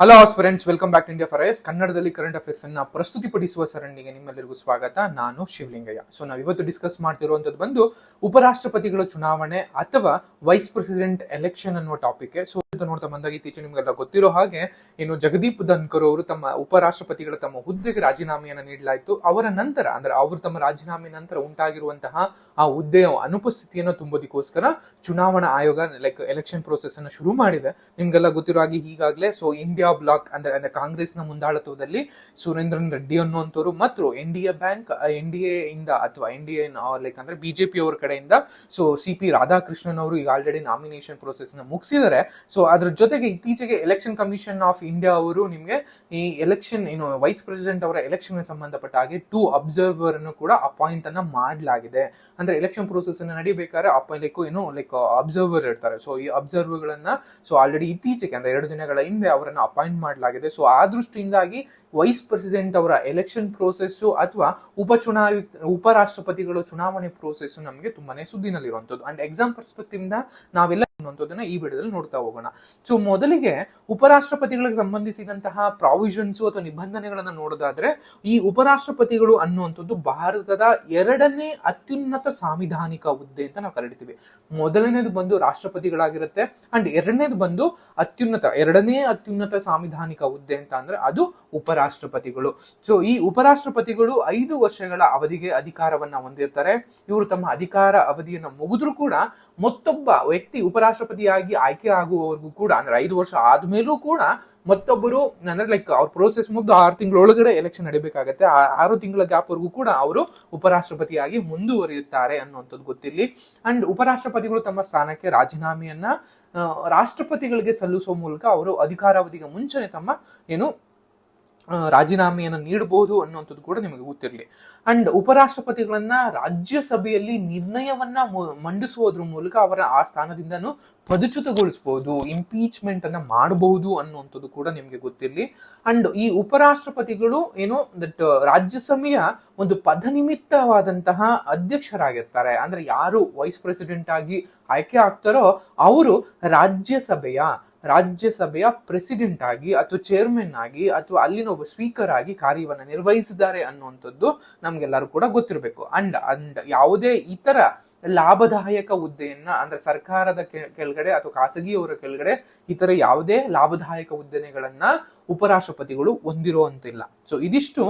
Hello friends welcome back to India ಫರೈಸ್ ಕನ್ನಡದಲ್ಲಿ current affairs ಅನ್ನ ಪ್ರಸ್ತುತಿಪಡಿಸುವ ಸರಣಿಗೆ ನಿಮ್ಮೆಲ್ಲರಿಗೂ ಸ್ವಾಗತ. ನಾನು ಶಿವಲಿಂಗಯ್ಯ. ಸೊ ನಾವು ಇವತ್ತು ಡಿಸ್ಕಸ್ ಮಾಡ್ತಿರುವಂತದ್ದು ಬಂದು ಉಪರಾಷ್ಟ್ರಪತಿಗಳ ಚುನಾವಣೆ ಅಥವಾ ವೈಸ್ ಪ್ರೆಸಿಡೆಂಟ್ ಎಲೆಕ್ಷನ್ ಅನ್ನುವ ಟಾಪಿಕ್ ಸೊ ನೋಡ್ತಾ ಬಂದಾಗ ಇತ್ತೀಚೆ ನಿಮ್ಗೆಲ್ಲ ಗೊತ್ತಿರೋ ಹಾಗೆ ಏನು ಜಗದೀಪ್ ಧನ್ಕರ್ ಅವರು ತಮ್ಮ ಉಪರಾಷ್ಟ್ರಪತಿಗಳ ತಮ್ಮ ಹುದ್ದೆಗೆ ರಾಜೀನಾಮೆಯನ್ನು ನೀಡಲಾಯಿತು. ಅವರ ನಂತರ, ಅಂದ್ರೆ ಅವರು ತಮ್ಮ ರಾಜೀನಾಮೆ ನಂತರ ಉಂಟಾಗಿರುವಂತಹ ಆ ಹುದ್ದೆಯ ಅನುಪಸ್ಥಿತಿಯನ್ನು ತುಂಬೋದಕ್ಕೋಸ್ಕರ ಚುನಾವಣಾ ಆಯೋಗ ಲೈಕ್ ಎಲೆಕ್ಷನ್ ಪ್ರೋಸೆಸ್ ಅನ್ನು ಶುರು ಮಾಡಿದೆ. ನಿಮ್ಗೆಲ್ಲ ಗೊತ್ತಿರೋ ಹಾಗೆ ಈಗಾಗಲೇ ಸೊ ಇಂಡಿಯಾ ಬ್ಲಾಕ್ ಅಂದ್ರೆ ಅಂದ್ರೆ ಕಾಂಗ್ರೆಸ್ನ ಮುಂದಾಳತ್ವದಲ್ಲಿ ಸುರೇಂದ್ರನ್ ರೆಡ್ಡಿ ಅನ್ನುವಂಥವ್ರು ಮತ್ತು N D A bank N D A ಅಥವಾ ಎನ್ ಡಿ ಎ ಲೈಕ್ ಅಂದ್ರೆ ಬಿಜೆಪಿ ಅವರ ಕಡೆಯಿಂದ. ಸೊ ಸಿ ಪಿ ರಾಧಾಕೃಷ್ಣನ್ ಅವರು ಈಗ ಆಲ್ರೆಡಿ ನಾಮಿನೇಷನ್ ಪ್ರೋಸೆಸ್ನ ಮುಗಿಸಿದ್ದಾರೆ ಸೊ ಅದ್ರ ಜೊತೆಗೆ ಇತ್ತೀಚೆಗೆ ಎಲೆಕ್ಷನ್ ಕಮಿಷನ್ ಆಫ್ ಇಂಡಿಯಾ ಅವರು ನಿಮಗೆ ಈ ಎಲೆಕ್ಷನ್ ಏನು ವೈಸ್ ಪ್ರೆಸಿಡೆಂಟ್ ಅವರ ಎಲೆಕ್ಷನ್ ಸಂಬಂಧಪಟ್ಟ ಹಾಗೆ ಟೂ ಅಬ್ಸರ್ವರ್ ಅನ್ನು ಕೂಡ ಅಪಾಯಿಂಟ್ ಅನ್ನ ಮಾಡಲಾಗಿದೆ. ಅಂದ್ರೆ ಎಲೆಕ್ಷನ್ ಪ್ರೋಸೆಸ್ ಅನ್ನ ನಡಿಬೇಕಾದ್ರೆ ಲೈಕ್ ಏನು ಲೈಕ್ ಅಬ್ಸರ್ವರ್ ಇರ್ತಾರೆ. ಸೊ ಈ ಅಬ್ಸರ್ವರ್ಗಳನ್ನ ಸೊ ಆಲ್ರೆಡಿ ಇತ್ತೀಚೆಗೆ, ಅಂದ್ರೆ ಎರಡು ದಿನಗಳ ಹಿಂದೆ ಅವರನ್ನ ಅಪಾಯಿಂಟ್ ಮಾಡಲಾಗಿದೆ. ಸೊ ಆ ದೃಷ್ಟಿಯಿಂದಾಗಿ ವೈಸ್ ಪ್ರೆಸಿಡೆಂಟ್ ಅವರ ಎಲೆಕ್ಷನ್ ಪ್ರೋಸೆಸ್ ಅಥವಾ ಉಪಚುನಾಯುಕ್ತ ಉಪರಾಷ್ಟ್ರಪತಿಗಳು ಚುನಾವಣೆ ಪ್ರೋಸೆಸ್ ನಮಗೆ ತುಂಬಾನೇ ಸುದ್ದಿನಲ್ಲಿರುವಂತದ್ದು ಅಂಡ್ ಎಕ್ಸಾಮ್ ಪರ್ಸ್ಪೆಕ್ಟಿವ್ ನಾವೆಲ್ಲ ಅನ್ನುವಂಥದ್ದನ್ನ ಈ ವಿಡಿಯೋದಲ್ಲಿ ನೋಡ್ತಾ ಹೋಗೋಣ. ಸೊ ಮೊದಲಿಗೆ ಉಪರಾಷ್ಟ್ರಪತಿಗಳಿಗೆ ಸಂಬಂಧಿಸಿದಂತಹ ಪ್ರಾವಿಷನ್ಸ್ ಅಥವಾ ನಿಬಂಧನೆಗಳನ್ನ ನೋಡೋದಾದ್ರೆ, ಈ ಉಪರಾಷ್ಟ್ರಪತಿಗಳು ಅನ್ನುವಂಥದ್ದು ಭಾರತದ ಎರಡನೇ ಅತ್ಯುನ್ನತ ಸಾಂವಿಧಾನಿಕ ಹುದ್ದೆ ಅಂತ ನಾವು ಕರೀತೀವಿ. ಮೊದಲನೇದು ಬಂದು ರಾಷ್ಟ್ರಪತಿಗಳಾಗಿರುತ್ತೆ, ಅಂಡ್ ಎರಡನೇದು ಬಂದು ಅತ್ಯುನ್ನತ, ಎರಡನೇ ಅತ್ಯುನ್ನತ ಸಾಂವಿಧಾನಿಕ ಹುದ್ದೆ ಅಂತ ಅಂದ್ರೆ ಅದು ಉಪರಾಷ್ಟ್ರಪತಿಗಳು. ಸೊ ಈ ಉಪರಾಷ್ಟ್ರಪತಿಗಳು ಐದು ವರ್ಷಗಳ ಅವಧಿಗೆ ಅಧಿಕಾರವನ್ನ ಹೊಂದಿರ್ತಾರೆ. ಇವರು ತಮ್ಮ ಅಧಿಕಾರ ಅವಧಿಯನ್ನು ಮುಗಿದ್ರು ಕೂಡ ಮತ್ತೊಬ್ಬ ವ್ಯಕ್ತಿ ಉಪರಾಷ್ಟ್ರಪತಿಯಾಗಿ ಆಯ್ಕೆ ಆಗುವವರೆಗೂ ಕೂಡ, ಅಂದ್ರೆ ಐದು ವರ್ಷ ಆದ್ಮೇಲೂ ಕೂಡ ಮತ್ತೊಬ್ಬರು, ಅಂದ್ರೆ ಲೈಕ್ ಅವ್ರ ಪ್ರೋಸೆಸ್ ಮುಗ್ದು ಆರು ತಿಂಗಳ ಒಳಗಡೆ ಎಲೆಕ್ಷನ್ ನಡಿಬೇಕಾಗತ್ತೆ. ಆರು ತಿಂಗಳ ಗ್ಯಾಪ್ ವರೆಗೂ ಕೂಡ ಅವರು ಉಪರಾಷ್ಟ್ರಪತಿಯಾಗಿ ಮುಂದುವರಿಯುತ್ತಾರೆ ಅನ್ನುವಂಥದ್ದು ಗೊತ್ತಿರಲಿ ಅಂಡ್ ಉಪರಾಷ್ಟ್ರಪತಿಗಳು ತಮ್ಮ ಸ್ಥಾನಕ್ಕೆ ರಾಜೀನಾಮೆಯನ್ನ ರಾಷ್ಟ್ರಪತಿಗಳಿಗೆ ಸಲ್ಲಿಸುವ ಮೂಲಕ ಅವರು ಅಧಿಕಾರಾವಧಿಗೆ ಮುಂಚೆನೆ ತಮ್ಮ ಏನು ರಾಜೀನಾಮೆಯನ್ನು ನೀಡಬಹುದು ಅನ್ನುವಂಥದ್ದು ಕೂಡ ನಿಮಗೆ ಗೊತ್ತಿರಲಿ. ಅಂಡ್ ಉಪರಾಷ್ಟ್ರಪತಿಗಳನ್ನ ರಾಜ್ಯಸಭೆಯಲ್ಲಿ ನಿರ್ಣಯವನ್ನ ಮಂಡಿಸುವುದ್ರ ಮೂಲಕ ಅವರ ಆ ಸ್ಥಾನದಿಂದನೂ ಪದಚ್ಯುತಗೊಳಿಸಬಹುದು ಇಂಪೀಚ್ಮೆಂಟ್ ಅನ್ನ ಮಾಡಬಹುದು ಅನ್ನುವಂಥದ್ದು ಕೂಡ ನಿಮಗೆ ಗೊತ್ತಿರಲಿ. ಅಂಡ್ ಈ ಉಪರಾಷ್ಟ್ರಪತಿಗಳು ಏನು, ದಟ್, ರಾಜ್ಯಸಭೆಯ ಒಂದು ಪದನಿಮಿತ್ತವಾದಂತಹ ಅಧ್ಯಕ್ಷರಾಗಿರ್ತಾರೆ. ಅಂದ್ರೆ ಯಾರು ವೈಸ್ ಪ್ರೆಸಿಡೆಂಟ್ ಆಗಿ ಆಯ್ಕೆ ಆಗ್ತಾರೋ, ಅವರು ರಾಜ್ಯಸಭೆಯ ರಾಜ್ಯಸಭೆಯ ಪ್ರೆಸಿಡೆಂಟ್ ಆಗಿ ಅಥವಾ ಚೇರ್ಮನ್ ಆಗಿ ಅಥವಾ ಅಲ್ಲಿನ ಒಬ್ಬ ಸ್ಪೀಕರ್ ಆಗಿ ಕಾರ್ಯವನ್ನು ನಿರ್ವಹಿಸಿದ್ದಾರೆ ಅನ್ನುವಂಥದ್ದು ನಮ್ಗೆಲ್ಲರೂ ಕೂಡ ಗೊತ್ತಿರಬೇಕು. ಅಂಡ್ ಅಂಡ್ ಯಾವುದೇ ಇತರ ಲಾಭದಾಯಕ ಹುದ್ದೆಯನ್ನ ಅಂದ್ರೆ ಸರ್ಕಾರದ ಕೆಳಗಡೆ ಅಥವಾ ಖಾಸಗಿಯವರ ಕೆಳಗಡೆ ಇತರ ಯಾವುದೇ ಲಾಭದಾಯಕ ಹುದ್ದೆಗಳನ್ನ ಉಪರಾಷ್ಟ್ರಪತಿಗಳು ಹೊಂದಿರುವಂತಿಲ್ಲ. ಸೊ ಇದಿಷ್ಟು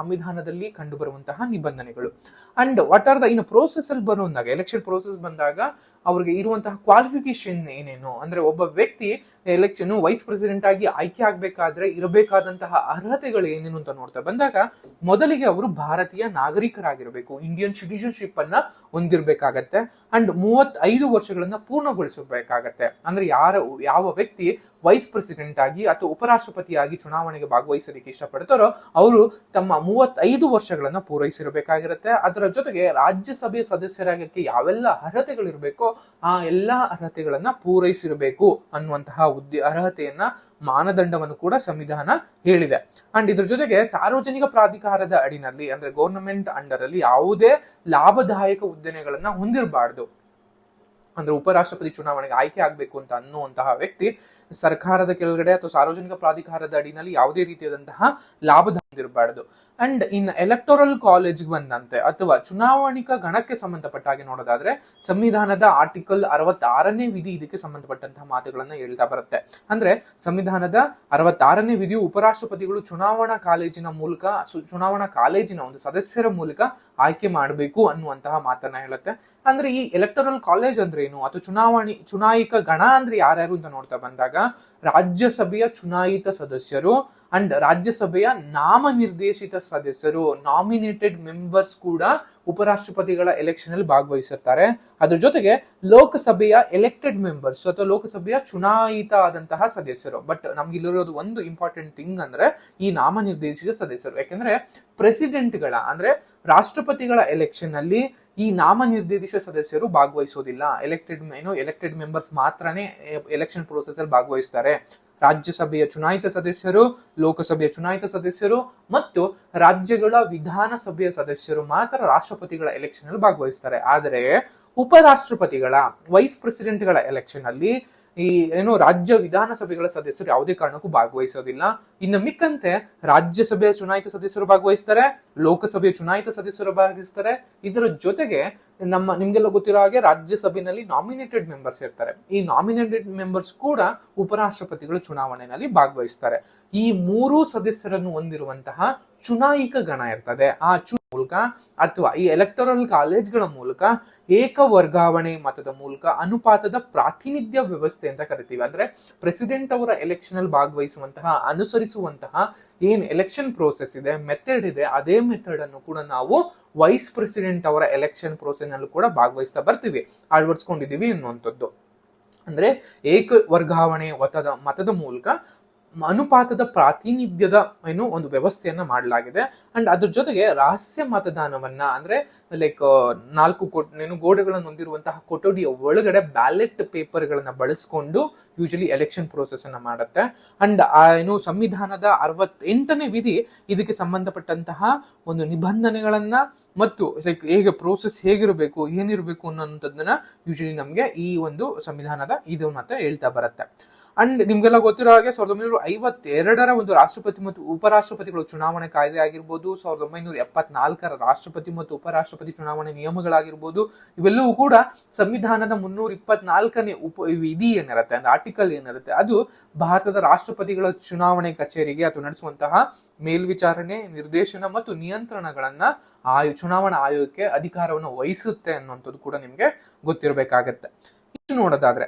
ಸಂವಿಧಾನದಲ್ಲಿ ಕಂಡು ಬರುವಂತಹ ನಿಬಂಧನೆಗಳು. ಅಂಡ್ ವಾಟ್ ಆರ್ ದ ಇನ್ನು ಪ್ರೋಸೆಸ್ ಅಲ್ಲಿ ಬರುವಂದಾಗ ಎಲೆಕ್ಷನ್ ಪ್ರೋಸೆಸ್ ಬಂದಾಗ ಅವ್ರಿಗೆ ಇರುವಂತಹ ಕ್ವಾಲಿಫಿಕೇಶನ್ ಏನೇನು? ಅಂದ್ರೆ ಒಬ್ಬ ವ್ಯಕ್ತಿ ಎಲೆಕ್ಷನ್ ವೈಸ್ ಪ್ರೆಸಿಡೆಂಟ್ ಆಗಿ ಆಯ್ಕೆ ಆಗ್ಬೇಕಾದ್ರೆ ಇರಬೇಕಾದಂತಹ ಅರ್ಹತೆಗಳು ಏನೇನು ಅಂತ ನೋಡ್ತಾ ಬಂದಾಗ, ಮೊದಲಿಗೆ ಅವರು ಭಾರತೀಯ ನಾಗರಿಕರಾಗಿರಬೇಕು. ಇಂಡಿಯನ್ ಸಿಟಿಜನ್ಶಿಪ್ ಅನ್ನ ಹೊಂದಿರಬೇಕಾಗತ್ತೆ. ಅಂಡ್ ಮೂವತ್ತೈದು ವರ್ಷಗಳನ್ನ ಪೂರ್ಣಗೊಳಿಸಬೇಕಾಗತ್ತೆ. ಅಂದ್ರೆ ಯಾರ, ಯಾವ ವ್ಯಕ್ತಿ ವೈಸ್ ಪ್ರೆಸಿಡೆಂಟ್ ಆಗಿ ಅಥವಾ ಉಪರಾಷ್ಟ್ರಪತಿಯಾಗಿ ಚುನಾವಣೆಗೆ ಭಾಗವಹಿಸೋದಕ್ಕೆ ಇಷ್ಟಪಡ್ತಾರೋ, ಅವರು ತಮ್ಮ ಮೂವತ್ತೈದು ವರ್ಷಗಳನ್ನು ಪೂರೈಸಿರಬೇಕಾಗಿರುತ್ತೆ. ಅದರ ಜೊತೆಗೆ ರಾಜ್ಯಸಭೆ ಸದಸ್ಯರಾಗಕ್ಕೆ ಯಾವೆಲ್ಲ ಅರ್ಹತೆಗಳಿರಬೇಕೋ ಆ ಎಲ್ಲಾ ಅರ್ಹತೆಗಳನ್ನ ಪೂರೈಸಿರಬೇಕು ಅನ್ನುವಂತಹ ಉದ್ಯ, ಅರ್ಹತೆಯನ್ನ ಮಾನದಂಡವನ್ನು ಕೂಡ ಸಂವಿಧಾನ ಹೇಳಿದೆ. ಅಂಡ್ ಇದ್ರ ಜೊತೆಗೆ ಸಾರ್ವಜನಿಕ ಪ್ರಾಧಿಕಾರದ ಅಡಿನಲ್ಲಿ ಅಂದ್ರೆ ಗೌರ್ನಮೆಂಟ್ ಅಂಡರ್ ಅಲ್ಲಿ ಯಾವುದೇ ಲಾಭದಾಯಕ ಉದ್ದಿಮೆಗಳನ್ನ ಹೊಂದಿರಬಾರ್ದು. ಅಂದ್ರೆ ಉಪರಾಷ್ಟ್ರಪತಿ ಚುನಾವಣೆಗೆ ಆಯ್ಕೆ ಆಗಬೇಕು ಅಂತ ಅನ್ನುವಂತಹ ವ್ಯಕ್ತಿ ಸರ್ಕಾರದ ಕೆಳಗಡೆ ಅಥವಾ ಸಾರ್ವಜನಿಕ ಪ್ರಾಧಿಕಾರದ ಅಡಿನಲ್ಲಿ ಯಾವುದೇ ರೀತಿಯಾದಂತಹ ಲಾಭದ ಹೊಂದಿರಬಾರ್ದು ಅಂಡ್ ಇನ್ ಎಲೆಕ್ಟೋರಲ್ ಕಾಲೇಜ್ ಬಂದಂತೆ ಅಥವಾ ಚುನಾವಣಿಕ ಗಣಕ್ಕೆ ಸಂಬಂಧಪಟ್ಟ ಹಾಗೆ ನೋಡೋದಾದ್ರೆ ಸಂವಿಧಾನದ ಆರ್ಟಿಕಲ್ ಅರವತ್ತಾರನೇ ವಿಧಿ ಇದಕ್ಕೆ ಸಂಬಂಧಪಟ್ಟಂತಹ ಮಾತುಗಳನ್ನ ಹೇಳ್ತಾ ಬರುತ್ತೆ. ಅಂದ್ರೆ ಸಂವಿಧಾನದ ಅರವತ್ತಾರನೇ ವಿಧಿಯು ಉಪರಾಷ್ಟ್ರಪತಿಗಳು ಚುನಾವಣಾ ಕಾಲೇಜಿನ ಮೂಲಕ ಚುನಾವಣಾ ಕಾಲೇಜಿನ ಒಂದು ಸದಸ್ಯರ ಮೂಲಕ ಆಯ್ಕೆ ಮಾಡಬೇಕು ಅನ್ನುವಂತಹ ಮಾತನ್ನ ಹೇಳುತ್ತೆ. ಅಂದ್ರೆ ಈ ಎಲೆಕ್ಟೋರಲ್ ಕಾಲೇಜ್ ಅಂದ್ರೆ ಏನು ಅಥವಾ ಚುನಾವಣೆ, ಚುನಾಯಿಕ ಗಣ ಅಂದ್ರೆ ಯಾರ್ಯಾರು ಅಂತ ನೋಡ್ತಾ ಬಂದಾಗ ರಾಜ್ಯಸಭೆಯ ಚುನಾಯಿತ ಸದಸ್ಯರು ಅಂಡ್ ರಾಜ್ಯಸಭೆಯ ನಾಮನಿರ್ದೇಶಿತ ಸದಸ್ಯರು ನಾಮಿನೇಟೆಡ್ ಮೆಂಬರ್ಸ್ ಕೂಡ ಉಪರಾಷ್ಟ್ರಪತಿಗಳ ಎಲೆಕ್ಷನ್ ಅಲ್ಲಿ ಭಾಗವಹಿಸಿರ್ತಾರೆ. ಅದ್ರ ಜೊತೆಗೆ ಲೋಕಸಭೆಯ ಎಲೆಕ್ಟೆಡ್ ಮೆಂಬರ್ಸ್ ಅಥವಾ ಲೋಕಸಭೆಯ ಚುನಾಯಿತ ಆದಂತಹ ಸದಸ್ಯರು. ಬಟ್ ನಮ್ಗೆ ಇಲ್ಲಿರೋದು ಒಂದು ಇಂಪಾರ್ಟೆಂಟ್ ಥಿಂಗ್ ಅಂದ್ರೆ ಈ ನಾಮನಿರ್ದೇಶಿತ ಸದಸ್ಯರು. ಯಾಕೆಂದ್ರೆ ಪ್ರೆಸಿಡೆಂಟ್ಗಳ ಅಂದ್ರೆ ರಾಷ್ಟ್ರಪತಿಗಳ ಎಲೆಕ್ಷನ್ ಅಲ್ಲಿ ಈ ನಾಮನಿರ್ದೇಶಿತ ಸದಸ್ಯರು ಭಾಗವಹಿಸೋದಿಲ್ಲ. ಎಲೆಕ್ಟೆಡ್ ಏನು ಎಲೆಕ್ಟೆಡ್ ಮೆಂಬರ್ಸ್ ಮಾತ್ರನೇ ಎಲೆಕ್ಷನ್ ಪ್ರೋಸೆಸ್ ಅಲ್ಲಿ ಭಾಗವಹಿಸ್ತಾರೆ. ರಾಜ್ಯಸಭೆಯ ಚುನಾಯಿತ ಸದಸ್ಯರು, ಲೋಕಸಭೆಯ ಚುನಾಯಿತ ಸದಸ್ಯರು ಮತ್ತು ರಾಜ್ಯಗಳ ವಿಧಾನಸಭೆಯ ಸದಸ್ಯರು ಮಾತ್ರ ರಾಷ್ಟ್ರಪತಿಗಳ ಎಲೆಕ್ಷನ್ ಅಲ್ಲಿ ಭಾಗವಹಿಸ್ತಾರೆ. ಆದರೆ ಉಪರಾಷ್ಟ್ರಪತಿಗಳ ವೈಸ್ ಪ್ರೆಸಿಡೆಂಟ್ಗಳ ಎಲೆಕ್ಷನ್ ಅಲ್ಲಿ ಈ ಏನು ರಾಜ್ಯ ವಿಧಾನಸಭೆಗಳ ಸದಸ್ಯರು ಯಾವುದೇ ಕಾರಣಕ್ಕೂ ಭಾಗವಹಿಸೋದಿಲ್ಲ. ಇನ್ನು ಮಿಕ್ಕಂತೆ ರಾಜ್ಯಸಭೆಯ ಚುನಾಯಿತ ಸದಸ್ಯರು ಭಾಗವಹಿಸ್ತಾರೆ, ಲೋಕಸಭೆಯ ಚುನಾಯಿತ ಸದಸ್ಯರು ಭಾಗವಹಿಸ್ತಾರೆ. ಇದರ ಜೊತೆಗೆ ನಮ್ಮ, ನಿಮ್ಗೆಲ್ಲ ಗೊತ್ತಿರೋ ಹಾಗೆ ರಾಜ್ಯಸಭೆಯಲ್ಲಿ ನಾಮಿನೇಟೆಡ್ ಮೆಂಬರ್ಸ್ ಇರ್ತಾರೆ. ಈ ನಾಮಿನೇಟೆಡ್ ಮೆಂಬರ್ಸ್ ಕೂಡ ಉಪರಾಷ್ಟ್ರಪತಿಗಳು ಚುನಾವಣೆಯಲ್ಲಿ ಭಾಗವಹಿಸ್ತಾರೆ. ಈ ಮೂರೂ ಸದಸ್ಯರನ್ನು ಹೊಂದಿರುವಂತಹ ಚುನಾಯಿಕ ಗಣ ಇರ್ತದೆ. ಆ ಮೂಲಕ ಅಥವಾ ಈ ಎಲೆಕ್ಟರಲ್ ಕಾಲೇಜ್ಗಳ ಮೂಲಕ ಏಕ ವರ್ಗಾವಣೆ ಮತದ ಮೂಲಕ ಅನುಪಾತದ ಪ್ರಾತಿನಿಧ್ಯ ವ್ಯವಸ್ಥೆ ಅಂತ ಕರಿತೀವಿ. ಅಂದ್ರೆ ಪ್ರೆಸಿಡೆಂಟ್ ಅವರ ಎಲೆಕ್ಷನ್ ಅಲ್ಲಿ ಭಾಗವಹಿಸುವಂತಹ, ಅನುಸರಿಸುವಂತಹ ಏನ್ ಎಲೆಕ್ಷನ್ ಪ್ರೋಸೆಸ್ ಇದೆ ಮೆಥಡ್ ಇದೆ, ಅದೇ ಮೆಥಡ್ ಅನ್ನು ಕೂಡ ನಾವು ವೈಸ್ ಪ್ರೆಸಿಡೆಂಟ್ ಅವರ ಎಲೆಕ್ಷನ್ ಪ್ರೋಸೆಸ್ನಲ್ಲಿ ಕೂಡ ಭಾಗವಹಿಸ್ತಾ ಬರ್ತೀವಿ. ಅಳವಡಿಸ್ಕೊಂಡಿದೀವಿ ಅನ್ನುವಂಥದ್ದು. ಅಂದ್ರೆ ಏಕ ವರ್ಗಾವಣೆ ಮತದ ಮತದ ಮೂಲಕ ಅನುಪಾತದ ಪ್ರಾತಿನಿಧ್ಯದ ಏನು ಒಂದು ವ್ಯವಸ್ಥೆಯನ್ನ ಮಾಡಲಾಗಿದೆ. ಅಂಡ್ ಅದ್ರ ಜೊತೆಗೆ ರಹಸ್ಯ ಮತದಾನವನ್ನ ಅಂದ್ರೆ ಲೈಕ್ ನಾಲ್ಕು ಏನು ಗೋಡೆಗಳನ್ನು ಹೊಂದಿರುವಂತಹ ಕೊಠಡಿಯ ಒಳಗಡೆ ಬ್ಯಾಲೆಟ್ ಪೇಪರ್ಗಳನ್ನು ಬಳಸ್ಕೊಂಡು ಯೂಶಲಿ ಎಲೆಕ್ಷನ್ ಪ್ರೋಸೆಸ್ ಮಾಡುತ್ತೆ. ಅಂಡ್ ಆ, ಏನು ಸಂವಿಧಾನದ ಅರವತ್ತೆಂಟನೇ ವಿಧಿ ಇದಕ್ಕೆ ಸಂಬಂಧಪಟ್ಟಂತಹ ಒಂದು ನಿಬಂಧನೆಗಳನ್ನ ಮತ್ತು ಲೈಕ್ ಹೇಗೆ ಪ್ರೋಸೆಸ್ ಹೇಗಿರಬೇಕು, ಏನಿರಬೇಕು ಅನ್ನೋದನ್ನ ಯೂಶಲಿ ನಮಗೆ ಈ ಒಂದು ಸಂವಿಧಾನದ ಇದು ಮತ್ತೆ ಹೇಳ್ತಾ ಬರುತ್ತೆ. ಅಂಡ್ ನಿಮ್ಗೆಲ್ಲ ಗೊತ್ತಿರೋ ಹಾಗೆ ಸಾವಿರದ ಒಂಬೈನೂರ ಐವತ್ತೆರಡರ ಒಂದು ರಾಷ್ಟ್ರಪತಿ ಮತ್ತು ಉಪರಾಷ್ಟ್ರಪತಿಗಳು ಚುನಾವಣೆ ಕಾಯ್ದೆ ಆಗಿರ್ಬೋದು, ಸಾವಿರದ ಒಂಬೈನೂರ ಎಪ್ಪತ್ನಾಲ್ಕರ ರಾಷ್ಟ್ರಪತಿ ಮತ್ತು ಉಪರಾಷ್ಟ್ರಪತಿ ಚುನಾವಣೆ ನಿಯಮಗಳಾಗಿರ್ಬೋದು, ಇವೆಲ್ಲವೂ ಕೂಡ ಸಂವಿಧಾನದ ಮುನ್ನೂರ ಇಪ್ಪತ್ನಾಲ್ಕನೇ ಉಪ ವಿಧಿ ಏನಿರುತ್ತೆ, ಅಂದ್ರೆ ಆರ್ಟಿಕಲ್ ಏನಿರುತ್ತೆ, ಅದು ಭಾರತದ ರಾಷ್ಟ್ರಪತಿಗಳ ಚುನಾವಣೆ ಕಚೇರಿಗೆ ಅಥವಾ ನಡೆಸುವಂತಹ ಮೇಲ್ವಿಚಾರಣೆ, ನಿರ್ದೇಶನ ಮತ್ತು ನಿಯಂತ್ರಣಗಳನ್ನ ಆಯೋ, ಚುನಾವಣಾ ಆಯೋಗಕ್ಕೆ ಅಧಿಕಾರವನ್ನು ವಹಿಸುತ್ತೆ ಅನ್ನುವಂಥದ್ದು ಕೂಡ ನಿಮ್ಗೆ ಗೊತ್ತಿರಬೇಕಾಗತ್ತೆ. ಇಷ್ಟು ನೋಡೋದಾದ್ರೆ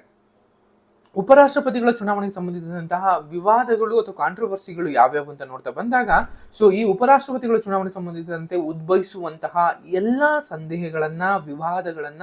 ಉಪರಾಷ್ಟ್ರಪತಿಗಳ ಚುನಾವಣೆಗೆ ಸಂಬಂಧಿಸಿದಂತಹ ವಿವಾದಗಳು ಅಥವಾ ಕಾಂಟ್ರವರ್ಸಿಗಳು ಯಾವ್ಯಾವು ಅಂತ ನೋಡ್ತಾ ಬಂದಾಗ ಸೊ ಈ ಉಪರಾಷ್ಟ್ರಪತಿಗಳ ಚುನಾವಣೆ ಸಂಬಂಧಿಸಿದಂತೆ ಉದ್ಭವಿಸುವಂತಹ ಎಲ್ಲ ಸಂದೇಹಗಳನ್ನ, ವಿವಾದಗಳನ್ನ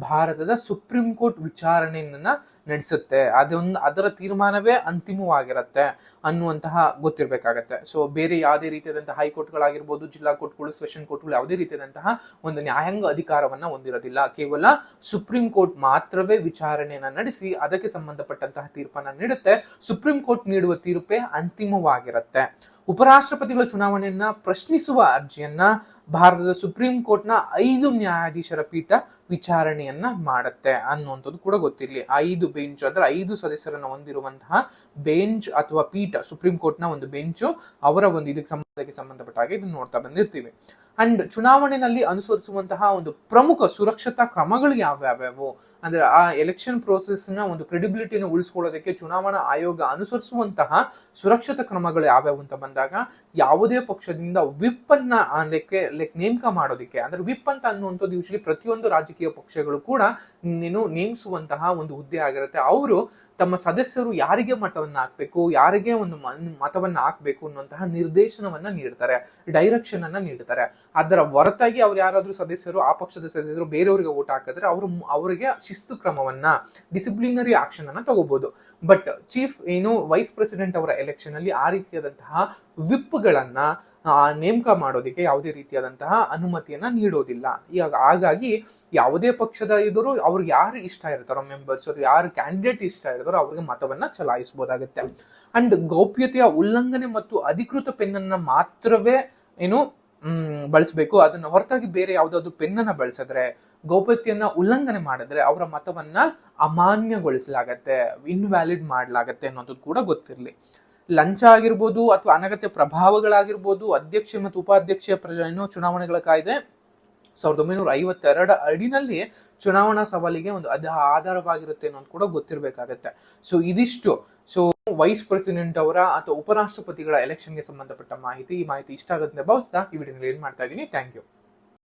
ಭಾರತದ ಸುಪ್ರೀಂ ಕೋರ್ಟ್ ವಿಚಾರಣೆಯನ್ನ ನಡೆಸುತ್ತೆ. ಅದೊಂದು, ಅದರ ತೀರ್ಮಾನವೇ ಅಂತಿಮವಾಗಿರುತ್ತೆ ಅನ್ನುವಂತಹ ಗೊತ್ತಿರಬೇಕಾಗತ್ತೆ. ಸೊ ಬೇರೆ ಯಾವುದೇ ರೀತಿಯಾದಂತಹ ಹೈಕೋರ್ಟ್ಗಳಾಗಿರ್ಬೋದು, ಜಿಲ್ಲಾ ಕೋರ್ಟ್ಗಳು, ಸೆಷನ್ ಕೋರ್ಟ್ಗಳು ಯಾವುದೇ ರೀತಿಯಾದಂತಹ ಒಂದು ನ್ಯಾಯಾಂಗ ಅಧಿಕಾರವನ್ನ ಹೊಂದಿರೋದಿಲ್ಲ. ಕೇವಲ ಸುಪ್ರೀಂ ಕೋರ್ಟ್ ಮಾತ್ರವೇ ವಿಚಾರಣೆಯನ್ನ ನಡೆಸಿ, ಅದಕ್ಕೆ ಸಂಬಂಧಪಟ್ಟಂತಹ ತೀರ್ಪನ್ನ ನೀಡುತ್ತೆ. ಸುಪ್ರೀಂ ಕೋರ್ಟ್ ನೀಡುವ ತೀರ್ಪೇ ಅಂತಿಮವಾಗಿರುತ್ತೆ. ಉಪರಾಷ್ಟ್ರಪತಿಗಳ ಚುನಾವಣೆಯನ್ನ ಪ್ರಶ್ನಿಸುವ ಅರ್ಜಿಯನ್ನ ಭಾರತದ ಸುಪ್ರೀಂ ಕೋರ್ಟ್ನ ಐದು ನ್ಯಾಯಾಧೀಶರ ಪೀಠ ವಿಚಾರಣೆಯನ್ನ ಮಾಡುತ್ತೆ ಅನ್ನುವಂಥದ್ದು ಕೂಡ ಗೊತ್ತಿರಲಿ. ಐದು ಬೆಂಚ್ ಅಂದ್ರೆ ಐದು ಸದಸ್ಯರನ್ನ ಹೊಂದಿರುವಂತಹ ಬೆಂಚ್ ಅಥವಾ ಪೀಠ ಸುಪ್ರೀಂ ಕೋರ್ಟ್ನ ಒಂದು ಬೆಂಚು ಅವರ ಒಂದು ಇದಕ್ಕೆ ಸಂಬಂಧಕ್ಕೆ ಸಂಬಂಧಪಟ್ಟ ಹಾಗೆ ಇದನ್ನ ನೋಡ್ತಾ ಬಂದಿರ್ತೀವಿ. ಅಂಡ್ ಚುನಾವಣೆಯಲ್ಲಿ ಅನುಸರಿಸುವಂತಹ ಒಂದು ಪ್ರಮುಖ ಸುರಕ್ಷತಾ ಕ್ರಮಗಳು ಯಾವ್ಯಾವ್ಯಾವು? ಅಂದ್ರೆ ಆ ಎಲೆಕ್ಷನ್ ಪ್ರೋಸೆಸ್ನ ಒಂದು ಕ್ರೆಡಿಬಿಲಿಟಿನ ಉಳಿಸ್ಕೊಳ್ಳೋದಕ್ಕೆ ಚುನಾವಣಾ ಆಯೋಗ ಅನುಸರಿಸುವಂತಹ ಸುರಕ್ಷತಾ ಕ್ರಮಗಳು ಯಾವ್ಯಾವು ಅಂತ ಬಂದಾಗ ಯಾವುದೇ ಪಕ್ಷದಿಂದ ವಿಪ್ ಅನ್ನ ಲೈಕ್ ಲೈಕ್ ನೇಮಕ ಮಾಡೋದಕ್ಕೆ. ಅಂದ್ರೆ ವಿಪ್ ಅಂತ ಅನ್ನುವಂಥದ್ದು ಯೂಶಲಿ ಪ್ರತಿಯೊಂದು ರಾಜಕೀಯ ಪಕ್ಷಗಳು ಕೂಡ ನೀನು ನೇಮಿಸುವಂತಹ ಒಂದು ಹುದ್ದೆ ಆಗಿರುತ್ತೆ. ಅವರು ತಮ್ಮ ಸದಸ್ಯರು ಯಾರಿಗೆ ಮತವನ್ನ ಹಾಕ್ಬೇಕು, ಯಾರಿಗೆ ಒಂದು ಮತವನ್ನ ಹಾಕ್ಬೇಕು ಅನ್ನುವಂತಹ ನಿರ್ದೇಶನವನ್ನ ನೀಡ್ತಾರೆ ಡೈರೆಕ್ಷನ್ ಅನ್ನ ನೀಡ್ತಾರೆ. ಅದರ ಹೊರತಾಗಿ ಅವ್ರು ಯಾರಾದ್ರೂ ಸದಸ್ಯರು, ಆ ಪಕ್ಷದ ಸದಸ್ಯರು ಬೇರೆಯವರಿಗೆ ಓಟ್ ಹಾಕಿದ್ರೆ ಅವರು ಅವರಿಗೆ ಶಿಸ್ತು ಕ್ರಮವನ್ನ ಡಿಸಿಪ್ಲಿನರಿ ಆಕ್ಷನ್ ಅನ್ನ ತಗೋಬಹುದು ಬಟ್ ಚೀಫ್ ಏನು ವೈಸ್ ಪ್ರೆಸಿಡೆಂಟ್ ಅವರ ಎಲೆಕ್ಷನ್ ಅಲ್ಲಿ ಆ ರೀತಿಯಾದಂತಹ ವಿಪ್ಗಳನ್ನ ಗಳನ್ನ ನೇಮಕ ಮಾಡೋದಕ್ಕೆ ಯಾವುದೇ ರೀತಿಯಾದಂತಹ ಅನುಮತಿಯನ್ನ ನೀಡೋದಿಲ್ಲ. ಈಗ ಹಾಗಾಗಿ ಯಾವುದೇ ಪಕ್ಷದ ಇದ್ರು ಅವ್ರಿಗೆ ಯಾರು ಇಷ್ಟ ಇರ್ತಾರೋ ಮೆಂಬರ್ಸ್ ಯಾರು ಕ್ಯಾಂಡಿಡೇಟ್ ಇಷ್ಟ ಇರ್ತಾರೋ ಅವ್ರಿಗೆ ಮತವನ್ನ ಚಲಾಯಿಸಬಹುದಾಗುತ್ತೆ ಅಂಡ್ ಗೌಪ್ಯತೆಯ ಉಲ್ಲಂಘನೆ ಮತ್ತು ಅಧಿಕೃತ ಪೆನ್ನನ್ನ ಮಾತ್ರವೇ ಏನು ಬಳಸಬೇಕು. ಅದನ್ನ ಹೊರತಾಗಿ ಬೇರೆ ಯಾವ್ದಾದ್ರು ಪೆನ್ನನ್ನ ಬಳಸಿದ್ರೆ, ಗೌಪ್ಯತೆಯನ್ನ ಉಲ್ಲಂಘನೆ ಮಾಡಿದ್ರೆ ಅವರ ಮತವನ್ನ ಅಮಾನ್ಯಗೊಳಿಸಲಾಗತ್ತೆ ಇನ್ವ್ಯಾಲಿಡ್ ಮಾಡಲಾಗತ್ತೆ ಅನ್ನೋದು ಕೂಡ ಗೊತ್ತಿರಲಿ. ಲಂಚ ಆಗಿರ್ಬೋದು ಅಥವಾ ಅನಗತ್ಯ ಪ್ರಭಾವಗಳಾಗಿರ್ಬೋದು, ಅಧ್ಯಕ್ಷ ಮತ್ತು ಉಪಾಧ್ಯಕ್ಷ ಪ್ರಜೆ ಏನು ಚುನಾವಣೆಗಳ ಕಾಯ್ದೆ ಸಾವಿರದ ಒಂಬೈನೂರ ಐವತ್ತೆರಡ ಅಡಿನಲ್ಲಿ ಚುನಾವಣಾ ಸವಾಲಿಗೆ ಒಂದು ಅದ ಆಧಾರವಾಗಿರುತ್ತೆ ಅನ್ನೋದು ಕೂಡ ಗೊತ್ತಿರಬೇಕಾಗತ್ತೆ. ಸೊ ಇದಿಷ್ಟು. ಸೊ ವೈಸ್ ಪ್ರೆಸಿಡೆಂಟ್ ಅವರ ಅಥವಾ ಉಪರಾಷ್ಟ್ರಪತಿಗಳ ಎಲೆಕ್ಷನ್ಗೆ ಸಂಬಂಧಪಟ್ಟ ಮಾಹಿತಿ. ಈ ಮಾಹಿತಿ ಇಷ್ಟ ಆಗುತ್ತೆ ಭಾವಿಸ್ತಾ ಈ ವಿಡಿಯೋನಲ್ಲಿ ಏನ್ ಮಾಡ್ತಾ ಇದ್ದೀನಿ? Thank you